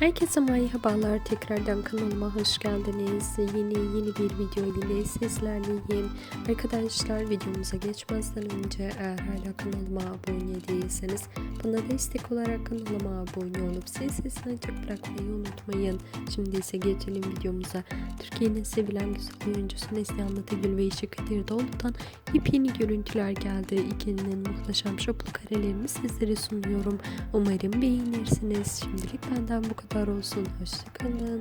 Herkese merhabalar. Tekrardan kanalıma hoş geldiniz. Yeni yeni bir video ile sizlerleyim. Arkadaşlar videomuza geçmezden önce eğer hala kanalıma abone değilseniz bana destek olarak kanalıma abone olup ses sesini açık bırakmayı unutmayın. Şimdi ise geçelim videomuza. Türkiye'nin sevilen güzel oyuncusu Neslihan Atıgül ve Işık Kadir Doğulu'dan yepyeni görüntüler geldi. İkilinin muhteşem şoplu karelerini sizlere sunuyorum. Umarım beğenirsiniz. Şimdilik benden bu kadar カタロスのおしかなん